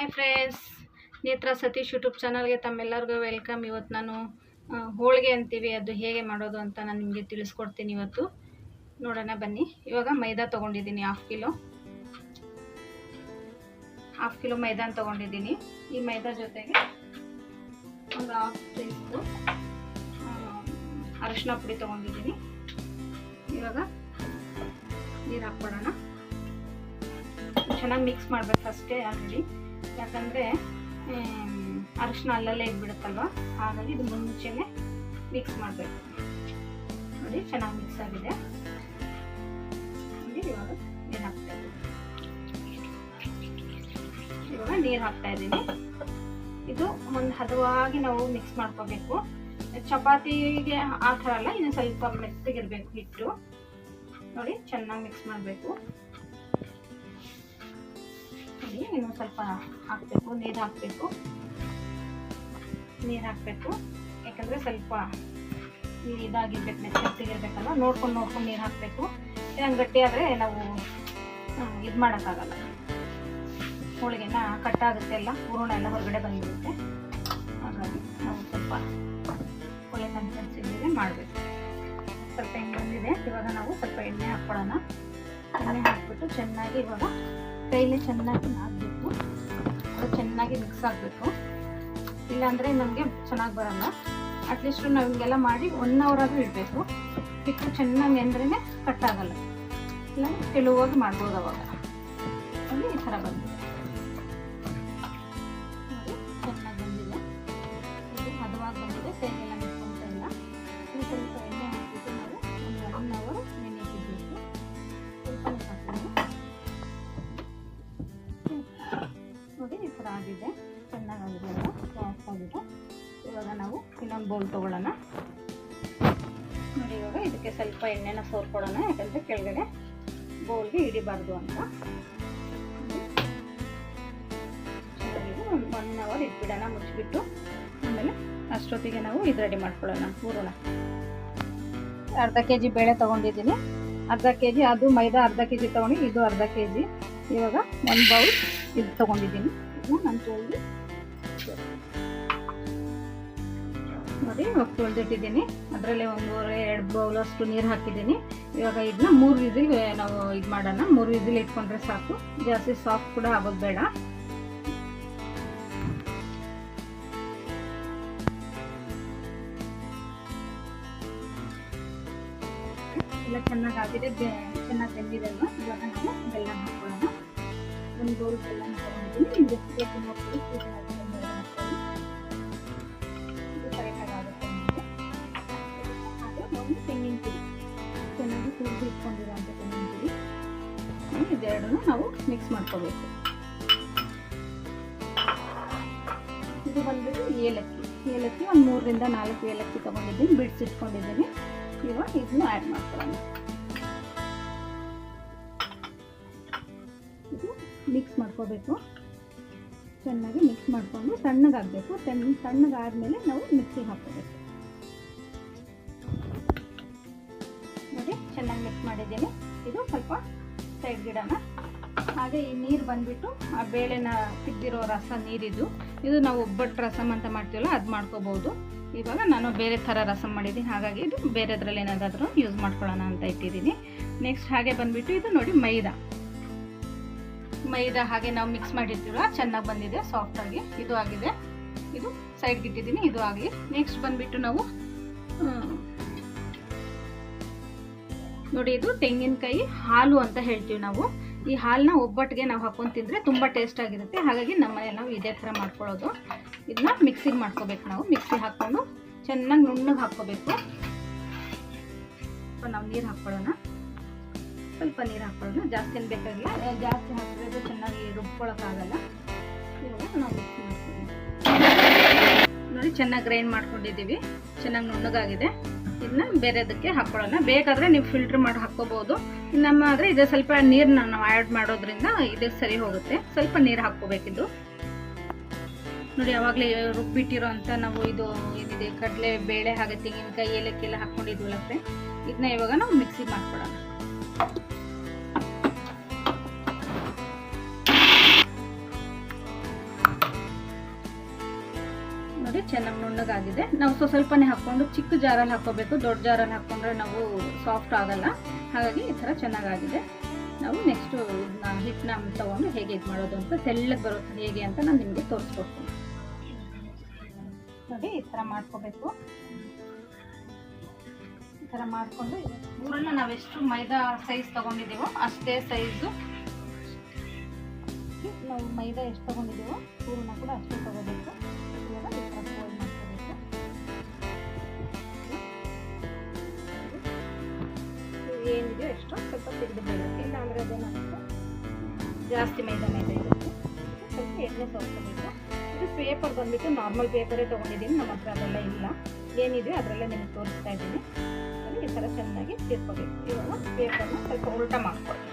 Hi friends ನೇತ್ರ Satish YouTube ಚಾನಲ್ಗೆ ತಮ್ಮೆಲ್ಲರಿಗೂ ವೆಲ್ಕಮ್. ಇವತ್ತು ನಾನು ಹೋಳಿಗೆ ಅಂತೀವಿ, ಅದು ಹೇಗೆ ಮಾಡೋದು ಅಂತ ನಾನು ನಿಮಗೆ ತಿಳಿಸ್ಕೊಡ್ತೀನಿ ಇವತ್ತು. ನೋಡೋಣ, ಬನ್ನಿ. ಇವಾಗ ಮೈದಾ ತೊಗೊಂಡಿದ್ದೀನಿ ಹಾಫ್ ಕಿಲೋ ಹಾಫ್ ಕಿಲೋ ಮೈದಾನ ತೊಗೊಂಡಿದ್ದೀನಿ. ಈ ಮೈದಾ ಜೊತೆಗೆ ಒಂದು ಹಾಫ್ ಟೀ ಸ್ಪೂನ್ ಅರಿಶಿನ ಪುಡಿ ತೊಗೊಂಡಿದ್ದೀನಿ. ಇವಾಗ ನೀರು ಹಾಕ್ಬಿಡೋಣ. ಚೆನ್ನಾಗಿ ಮಿಕ್ಸ್ ಮಾಡ್ಬೇಕು ಫಸ್ಟೇ ಆಲ್ರೆಡಿ. ಯಾಕಂದರೆ ಅರಿಶಿನ ಅಲ್ಲಲ್ಲೇ ಇದ್ಬಿಡುತ್ತಲ್ವ? ಹಾಗಾಗಿ ಇದು ಮುಂಚೆನೆ ಮಿಕ್ಸ್ ಮಾಡಬೇಕು. ನೋಡಿ, ಚೆನ್ನಾಗಿ ಮಿಕ್ಸ್ ಆಗಿದೆ. ಇವಾಗ ನೀರು ಹಾಕ್ತಾ ಇವಾಗ ನೀರು ಹಾಕ್ತಾ ಇದ್ದೀನಿ. ಇದು ಒಂದು ಹದವಾಗಿ ನಾವು ಮಿಕ್ಸ್ ಮಾಡ್ಕೋಬೇಕು. ಚಪಾತಿಗೆ ಆ ಥರ ಅಲ್ಲ ಇನ್ನು ಸ್ವಲ್ಪ ಮೆತ್ತಗಿರ್ಬೇಕು ಹಿಟ್ಟು. ನೋಡಿ, ಚೆನ್ನಾಗಿ ಮಿಕ್ಸ್ ಮಾಡಬೇಕು. ನೋಡಿ ಇನ್ನು ಸ್ವಲ್ಪ ಹಾಕಬೇಕು, ನೀರು ಹಾಕಬೇಕು. ನೀರು ಹಾಕಬೇಕು. ಯಾಕಂದರೆ ಸ್ವಲ್ಪ ಇದಾಗಿರ್ಬೇಕು ಇರಬೇಕಲ್ಲ ನೋಡ್ಕೊಂಡು ನೋಡ್ಕೊಂಡು ನೀರು ಹಾಕಬೇಕು. ಹಂಗೆ ಗಟ್ಟಿ ಆದರೆ ನಾವು ಇದು ಮಾಡೋಕ್ಕಾಗಲ್ಲ. ಹೋಳಿಗೆನ ಕಟ್ಟಾಗುತ್ತೆ ಎಲ್ಲ ಹೂರಣ ಎಲ್ಲ ಹೊರಗಡೆ ಬಂದಿರುತ್ತೆ ಹಾಗಾಗಿ ನಾವು ಸ್ವಲ್ಪ ಒಳ್ಳೆ ಕನ್ಸಿಸ್ಟೆನ್ಸಿಗೆ ಮಾಡಬೇಕು. ಸ್ವಲ್ಪ ಹೆಂಗೆ ಬಂದಿದೆ, ಇವಾಗ ನಾವು ಸ್ವಲ್ಪ ಎಣ್ಣೆ ಹಾಕ್ಕೊಳ್ಳೋಣ ಎಣ್ಣೆ ಹಾಕ್ಬಿಟ್ಟು ಚೆನ್ನಾಗಿ ಇವಾಗ ಕೈಲಿ ಚೆನ್ನಾಗಿ ನಾದಬೇಕು. ಅದು ಚೆನ್ನಾಗಿ ಮಿಕ್ಸ್ ಆಗಬೇಕು. ಇಲ್ಲಾಂದರೆ ನಮಗೆ ಚೆನ್ನಾಗಿ ಬರೋಲ್ಲ. ಅಟ್ಲೀಸ್ಟ್ ನಾವು ಹಿಂಗೆಲ್ಲ ಮಾಡಿ ಒನ್ ಅವರ್ ಆದರೂ ಇಡಬೇಕು. ಹಿಟ್ಟು ಚೆನ್ನಾಗಿ ನೆಂದ್ರೇ ಕಟ್ಟಾಗಲ್ಲ ಇಲ್ಲ, ತೆಳುವಾಗಿ ಮಾಡ್ಬೋದು ಅವಾಗ. ಅಲ್ಲಿ ಈ ಥರ ಬಂದಿದೆ. ಚೆನ್ನಾಗಿ ಬಂದಿದೆ. ಹದವಾಗಿ ಬಂದಿದೆ. ಕೈಗೆಲ್ಲ ಇನ್ನೊಂದು ಬೌಲ್ ತೊಗೊಳ್ಳೋಣ. ನೋಡಿ ಇವಾಗ ಇದಕ್ಕೆ ಸ್ವಲ್ಪ ಎಣ್ಣೆನ ಸೋರ್ಕೊಡೋಣ, ಯಾಕಂದರೆ ಕೆಳಗಡೆ ಬೌಲ್ಗೆ ಹಿಡಿಬಾರ್ದು ಅಂತ. ಒಂದು ಒನ್ ಅವರ್ ಇಟ್ಬಿಡೋಣ, ಮುಚ್ಚಿಬಿಟ್ಟು. ಆಮೇಲೆ ಅಷ್ಟೊತ್ತಿಗೆ ನಾವು ಇದು ರೆಡಿ ಮಾಡ್ಕೊಳ್ಳೋಣ, ಹೂರಣ. ಅರ್ಧ ಕೆ ಜಿ ಬೇಳೆ ತೊಗೊಂಡಿದ್ದೀನಿ. ಅರ್ಧ ಕೆ ಜಿ ಅದು ಮೈದಾ ಅರ್ಧ ಕೆ ಜಿ ತೊಗೊಂಡು, ಇದು ಅರ್ಧ ಕೆ ಜಿ ಇವಾಗ ಒಂದು ಬೌಲ್ ಇದು ತೊಗೊಂಡಿದ್ದೀನಿ. ನಾನು ತೊಳೆದು ನೋಡಿ ಇವಾಗ ತೊಳೆದಿಟ್ಟಿದ್ದೀನಿ. ಅದರಲ್ಲೇ ಒಂದೂವರೆ ಎರಡು ಬೌಲಷ್ಟು ನೀರು ಹಾಕಿದ್ದೀನಿ. ಇವಾಗ ಇದನ್ನ ಮೂರು ವಿಸಿಲ್ ನಾವು ಇದು ಮಾಡೋಣ. ಮೂರು ವಿಸಿಲ್ ಇಟ್ಕೊಂಡ್ರೆ ಸಾಕು. ಜಾಸ್ತಿ ಸಾಫ್ಟ್ ಕೂಡ ಆಗೋದು ಬೇಡ. ಎಲ್ಲ ಚೆನ್ನಾಗಿ ಆಗಿದೆ. ಚೆನ್ನಾಗಿ ಬೆಂದಿದೆಲ್ಲ ಇವಾಗ ನಾವು ಬೆಲ್ಲ ಹಾಕೊಳ್ಳೋಣ. ಒಂದು ಬೌಲ್ ಬೆಲ್ಲ ತಗೊಂಡಿದ್ದೀನಿ ಇದಕ್ಕೆ ಒಂದು ತೆಂಗಿನ ಪುಡಿ ಚೆನ್ನಾಗಿ ಕುಡಿದು ಇಟ್ಕೊಂಡಿರೋಂಥ ತೆಂಗಿನ ಪುಡಿ ಇದೆರಡನ್ನು ನಾವು ಮಿಕ್ಸ್ ಮಾಡ್ಕೋಬೇಕು. ಇದು ಬಂದ್ಬಿಟ್ಟು ಏಲಕ್ಕಿ. ಏಲಕ್ಕಿ ಒಂದು ಮೂರರಿಂದ ನಾಲ್ಕು ಏಲಕ್ಕಿ ತೊಗೊಂಡಿದ್ದೀನಿ, ಬಿಡಿಸಿಟ್ಕೊಂಡಿದ್ದೀನಿ. ಇವಾಗ ಇದನ್ನು ಆ್ಯಡ್ ಮಾಡ್ಕೊಳ್ಳೋಣ. ಇದು ಮಿಕ್ಸ್ ಮಾಡ್ಕೋಬೇಕು. ಚೆನ್ನಾಗಿ ಮಿಕ್ಸ್ ಮಾಡಿಕೊಂಡು ತಣ್ಣಗಾಗಬೇಕು ತಣ್ಣ ತಣ್ಣಗಾದ್ಮೇಲೆ ನಾವು ಮಿಕ್ಸಿಗೆ ಹಾಕೋಬೇಕು ಚೆನ್ನಾಗಿ ಮಿಕ್ಸ್ ಮಾಡಿದ್ದೀನಿ. ಇದು ಸ್ವಲ್ಪ ಸೈಡ್ ಗಿಡನ. ಹಾಗೆ ಈ ನೀರು ಬಂದ್ಬಿಟ್ಟು ಆ ಬೇಳೆನ ತಿದ್ದಿರೋ ರಸ ನೀರಿದ್ದು ಇದು ನಾವು ಒಬ್ಬಟ್ಟು ರಸಮ್ ಅಂತ ಮಾಡ್ತೀವಲ್ಲ, ಅದು ಮಾಡ್ಕೋಬೋದು. ಇವಾಗ ನಾನು ಬೇರೆ ಥರ ರಸಮ್ ಮಾಡಿದ್ದೀನಿ. ಹಾಗಾಗಿ ಇದು ಬೇರೆದ್ರಲ್ಲಿ ಏನಾದರೂ ಯೂಸ್ ಮಾಡ್ಕೊಳ್ಳೋಣ ಅಂತ ಇಟ್ಟಿದ್ದೀನಿ. ನೆಕ್ಸ್ಟ್ ಹಾಗೆ ಬಂದ್ಬಿಟ್ಟು ಇದು ನೋಡಿ ಮೈದಾ. ಮೈದಾ ಹಾಗೆ ನಾವು ಮಿಕ್ಸ್ ಮಾಡಿರ್ತೀವಲ್ಲ, ಚೆನ್ನಾಗಿ ಬಂದಿದೆ ಸಾಫ್ಟಾಗಿ ಇದು ಆಗಿದೆ. ಇದು ಸೈಡ್ಗೆ ಇಟ್ಟಿದ್ದೀನಿ, ಇದು ಆಗಲಿ ನೆಕ್ಸ್ಟ್ ಬಂದ್ಬಿಟ್ಟು ನಾವು ನೋಡಿ, ಇದು ತೆಂಗಿನಕಾಯಿ ಹಾಲು ಅಂತ ಹೇಳ್ತೀವಿ ನಾವು. ಈ ಹಾಲನ್ನ ಒಬ್ಬಟ್ಟಿಗೆ ನಾವು ಹಾಕೊಂಡು ತಿಂದರೆ ತುಂಬ ಟೇಸ್ಟ್ ಆಗಿರುತ್ತೆ. ಹಾಗಾಗಿ ನಮ್ಮನೆ ನಾವು ಇದೇ ಥರ ಮಾಡ್ಕೊಳ್ಳೋದು. ಇದನ್ನ ಮಿಕ್ಸಿಗೆ ಮಾಡ್ಕೋಬೇಕು ನಾವು. ಮಿಕ್ಸಿ ಹಾಕ್ಕೊಂಡು ಚೆನ್ನಾಗಿ ನುಣ್ಣಗೆ ಹಾಕ್ಕೋಬೇಕು. ಸ್ವಲ್ಪ ನಾವು ನೀರು ಹಾಕ್ಕೊಳ್ಳೋಣ ಸ್ವಲ್ಪ ನೀರು ಹಾಕ್ಕೊಳ್ಳೋಣ ಜಾಸ್ತಿ ಏನು ಬೇಕಾಗಿಲ್ಲ. ಜಾಸ್ತಿ ಹಾಕಿದ್ರೆ ಚೆನ್ನಾಗಿ ರುಬ್ಕೊಳ್ಳೋಕ್ಕಾಗಲ್ಲ ಇವಾಗ ನಾವು ಮಿಕ್ಸ್ ಮಾಡ್ಕೊಳ್ಳೋಣ ನೋಡಿ, ಚೆನ್ನಾಗಿ ಗ್ರೈಂಡ್ ಮಾಡ್ಕೊಂಡಿದ್ದೀವಿ. ಚೆನ್ನಾಗಿ ನುಣ್ಣಗಾಗಿದೆ. ಇದನ್ನ ಬೇರೆದಕ್ಕೆ ಹಾಕೊಳ್ಳೋಣ. ಬೇಕಾದ್ರೆ ನೀವು ಫಿಲ್ಟರ್ ಮಾಡಿ ಹಾಕ್ಕೋಬೋದು. ನಮ್ಮ ಆದರೆ ಇದು ಸ್ವಲ್ಪ ನೀರನ್ನ ನಾವು ಆ್ಯಡ್ ಮಾಡೋದ್ರಿಂದ ಇದು ಸರಿ ಹೋಗುತ್ತೆ. ಸ್ವಲ್ಪ ನೀರು ಹಾಕ್ಕೋಬೇಕಿದು. ನೋಡಿ ಯಾವಾಗಲೇ ರುಬ್ಬಿಟ್ಟಿರೋ ಅಂತ ನಾವು ಇದು ಏನಿದೆ, ಕಡಲೆ, ಬೇಳೆ, ಹಾಗೆ ತೆಂಗಿನಕಾಯಿ, ಏಲಕ್ಕಿ ಎಲ್ಲ ಹಾಕ್ಕೊಂಡಿದ್ವಲ್ಲ ಫ್ರೆಂಡ್ ಇದನ್ನ ಇವಾಗ ನಾವು ಮಿಕ್ಸಿಗೆ ಮಾಡ್ಕೊಳ್ಳೋಣ ಚೆನ್ನಾಗಿ ನುಣ್ಣಗಾಗಿದೆ. ನಾವು ಸ್ವಲ್ಪ ಸ್ವಲ್ಪನೇ ಹಾಕ್ಕೊಂಡು ಚಿಕ್ಕ ಜಾರಲ್ಲಿ ಹಾಕ್ಕೋಬೇಕು. ದೊಡ್ಡ ಜಾರಲ್ಲಿ ಹಾಕ್ಕೊಂಡ್ರೆ ನಾವು ಸಾಫ್ಟ್ ಆಗಲ್ಲ. ಹಾಗಾಗಿ ಈ ಥರ ಚೆನ್ನಾಗಾಗಿದೆ. ನಾವು ನೆಕ್ಸ್ಟು ಹಿಟ್ಟನ್ನ ತೊಗೊಂಡು ಹೇಗೆ ಇದು ಮಾಡೋದು ಅಂತ ತೆಳ್ಳಗೆ ಬರುತ್ತೆ. ಹೇಗೆ ಅಂತ ನಾನು ನಿಮಗೆ ತೋರಿಸ್ಕೊಡ್ತೀನಿ. ನೋಡಿ ಈ ಥರ ಮಾಡ್ಕೋಬೇಕು. ಈ ಥರ ಮಾಡಿಕೊಂಡು ಊರನ್ನ ನಾವೆಷ್ಟು ಮೈದಾ ಸೈಜ್ ತೊಗೊಂಡಿದ್ದೀವೋ ಅಷ್ಟೇ ಸೈಜು ನಾವು ಮೈದಾ ಎಷ್ಟು ತೊಗೊಂಡಿದ್ದೀವೋ ಊರನ್ನ ಕೂಡ ಅಷ್ಟೇ ತೊಗೋಬೇಕು. ಇವಾಗ ಬಿಡಬೇಕು ಇಲ್ಲ ಅಂದರೆ ಅದೇನಾಗುತ್ತೆ ಜಾಸ್ತಿ ಮೈದಾ ಮೈದಾ ಇರುತ್ತೆ. ಸ್ವಲ್ಪ ಎಣ್ಣೆ ಸೋಸ್ಕೋಬೇಕು ಇದು ಪೇಪರ್ ಬಂದ್ಬಿಟ್ಟು ನಾರ್ಮಲ್ ಪೇಪರೇ ತೊಗೊಂಡಿದ್ದೀನಿ, ನಮ್ಮ ಹತ್ರ ಅದೆಲ್ಲ ಇಲ್ಲ. ಏನಿದೆ ಅದರಲ್ಲೇ ನಿಮಗೆ ತೋರಿಸ್ತಾ ಇದ್ದೀನಿ. ಈ ಥರ ಚೆನ್ನಾಗಿ ಸೇರ್ಕೋಬೇಕು ಇವಾಗ ಪೇಪರ್ನ ಸ್ವಲ್ಪ ಉಲ್ಟ ಮಾಡ್ಕೊಳ್ಳಿ.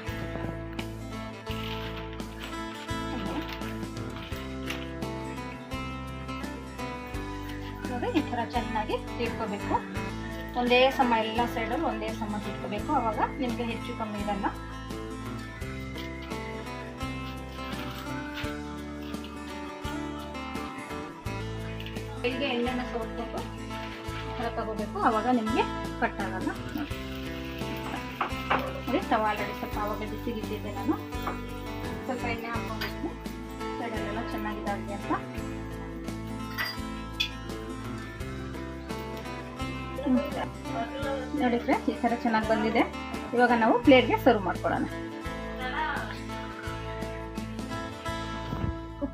ನೋಡಿ, ಈ ಥರ ಚೆನ್ನಾಗಿ ತೀರ್ಕೋಬೇಕು. ಒಂದೇ ಸಮ ಎಲ್ಲ ಸೈಡಲ್ಲಿ ಒಂದೇ ಸಮ ತಿಟ್ಕೋಬೇಕು ಆವಾಗ ನಿಮಗೆ ಹೆಚ್ಚು ಕಮ್ಮಿ ಇರಲ್ಲ. ಬೆಳಿಗ್ಗೆ ಎಣ್ಣೆನ ಸೋಸ್ಕೊಂಡು ಹೊರ ತಗೋಬೇಕು. ಅವಾಗ ನಿಮಗೆ ಕಟ್ಟಾಗಲ್ಲ ನೋಡಿ ತವ ಆಲ್ರೆಡಿ ಸ್ವಲ್ಪ ಅವಾಗ ಬಿಸಿಗಿಟ್ಟಿದ್ದೆ ನಾನು. ಸ್ವಲ್ಪ ಎಣ್ಣೆ ಹಾಕ್ಕೊಂಡಿದ್ದೀನಿ ಸೈಡಲ್ಲೆಲ್ಲ ಚೆನ್ನಾಗಿದ್ದಾಗಲಿ ಅಂತ. ನೋಡಿ ಫ್ರೆಂಡ್ಸ್ ಈ ಥರ ಚೆನ್ನಾಗಿ ಬಂದಿದೆ. ಇವಾಗ ನಾವು ಪ್ಲೇಟ್ಗೆ ಸರ್ವ್ ಮಾಡ್ಕೊಳ್ಳೋಣ.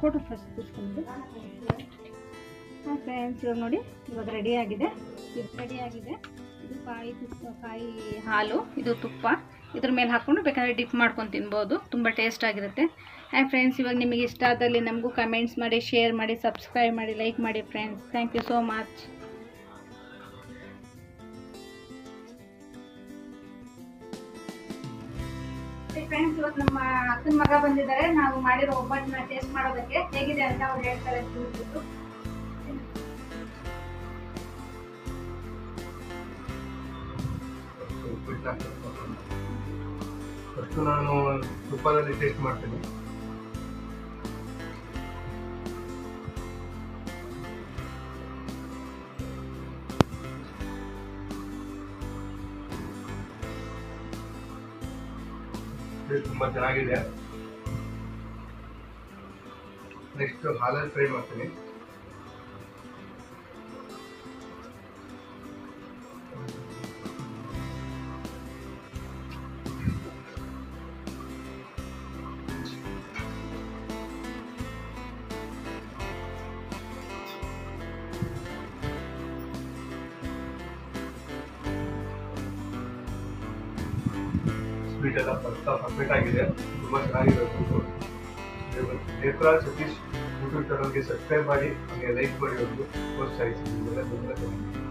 ಫೋಟೋ ಫಸ್ಟ್ ಕೂತ್ಕೊಂಡು ಫ್ರೆಂಡ್ಸ್ ಇವಾಗ ನೋಡಿ ಇವಾಗ ರೆಡಿ ಆಗಿದೆ. ಇದು ರೆಡಿ ಆಗಿದೆ. ಇದು ಕಾಯಿ ತುಪ್ಪ ಕಾಯಿ ಹಾಲು ಇದು ತುಪ್ಪ. ಇದ್ರ ಮೇಲೆ ಹಾಕ್ಕೊಂಡು ಬೇಕಾದ್ರೆ ಡಿಪ್ ಮಾಡ್ಕೊಂಡು ತಿನ್ಬೋದು. ತುಂಬ ಟೇಸ್ಟ್ ಆಗಿರುತ್ತೆ. ಆ್ಯಂಡ್ ಫ್ರೆಂಡ್ಸ್ ಇವಾಗ ನಿಮಗೆ ಇಷ್ಟ ಆದಲ್ಲಿ ನಮಗೂ ಕಮೆಂಟ್ಸ್ ಮಾಡಿ ಶೇರ್ ಮಾಡಿ ಸಬ್ಸ್ಕ್ರೈಬ್ ಮಾಡಿ ಲೈಕ್ ಮಾಡಿ friends thank you so much friends ಇವತ್ತು ನಮ್ಮ ಅಕ್ಕನ ಮಗ ಬಂದಿದ್ದಾರೆ. ನಾವು ಮಾಡಿರೋ ಒಬ್ಬಟ್ಟನ್ನ ಟೇಸ್ಟ್ ಮಾಡೋದಕ್ಕೆ ಹೇಗಿದೆ ಅಂತ ಅವ್ರು ಹೇಳ್ತಾರೆ ತಿಳ್ಬಿಟ್ಟು ನಾನು ತುಪ್ಪದಲ್ಲಿ ಟೇಸ್ಟ್ ಮಾಡ್ತೀನಿ. ಇದು ತುಂಬಾ ಚೆನ್ನಾಗಿದೆ. ನೆಕ್ಸ್ಟ್ ಹಾಲಲ್ಲಿ ಫ್ರೈ ಮಾಡ್ತೀನಿ. ಸ್ವೀಟ್ ಎಲ್ಲ ಪರ್ಫೆಕ್ಟ್ ಆಗಿದೆ. ತುಂಬ ಚೆನ್ನಾಗಿರೋದು ನೇತ್ರಾ, ಸತೀಶ್ ಯೂಟ್ಯೂಬ್ ಚಾನಲ್ಗೆ ಸಬ್ಸ್ಕ್ರೈಬ್ ಮಾಡಿ, ಹಾಗೆ ಲೈಕ್ ಮಾಡಿ ಒಂದು ಪ್ರೋತ್ಸಾಹಿಸಿ.